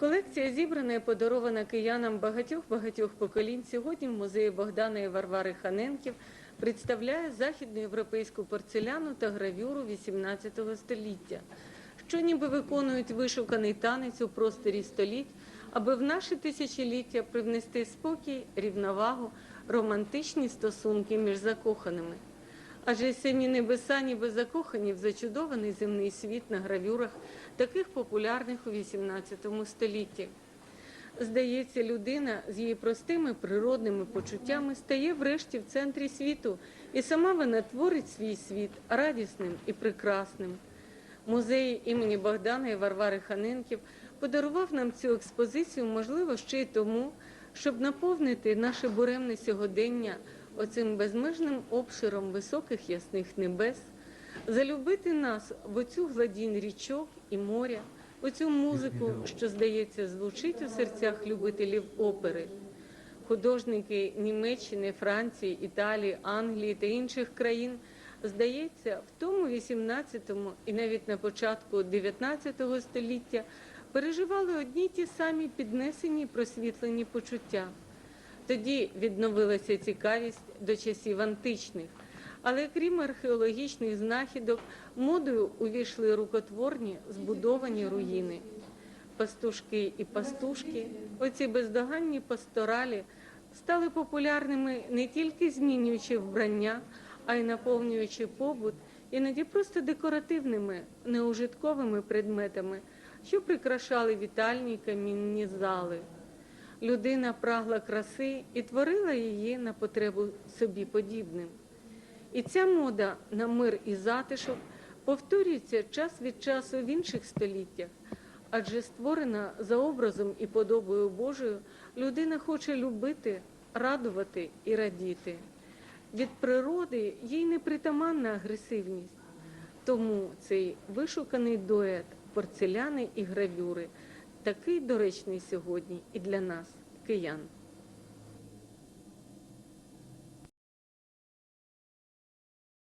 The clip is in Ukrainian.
Колекція зібрана і подарована киянам багатьох-багатьох поколінь сьогодні в музеї Богдана і Варвари Ханенків представляє західноєвропейську порцеляну та гравюру XVIII століття, що ніби виконують вишуканий танець у просторі століть, аби в наше тисячоліття привнести спокій, рівновагу, романтичні стосунки між закоханими. Адже й самі небеса ніби закохані в зачудований земний світ на гравюрах, таких популярних у XVIII столітті. Здається, людина з її простими природними почуттями стає врешті в центрі світу, і сама вона творить свій світ радісним і прекрасним. Музей імені Богдана і Варвари Ханенків подарував нам цю експозицію, можливо, ще й тому, щоб наповнити наше буремне сьогодення оцим безмежним обширом високих ясних небес, залюбити нас в оцю гладінь річок і моря, оцю музику, що, здається, звучить у серцях любителів опери. Художники Німеччини, Франції, Італії, Англії та інших країн, здається, в тому 18-му і навіть на початку 19 століття переживали одні й ті самі піднесені просвітлені почуття. Тоді відновилася цікавість до часів античних. Але крім археологічних знахідок, модою увійшли рукотворні збудовані руїни. Пастушки і пастушки, оці бездоганні пасторалі, стали популярними не тільки змінюючи вбрання, а й наповнюючи побут іноді просто декоративними, неужитковими предметами, що прикрашали вітальні камінні зали. Людина прагла краси і творила її на потребу собі подібним. І ця мода на мир і затишок повторюється час від часу в інших століттях, адже створена за образом і подобою Божою, людина хоче любити, радувати і радіти. Від природи їй не притаманна агресивність. Тому цей вишуканий дует порцеляни і гравюри такий доречний сьогодні і для нас, киян.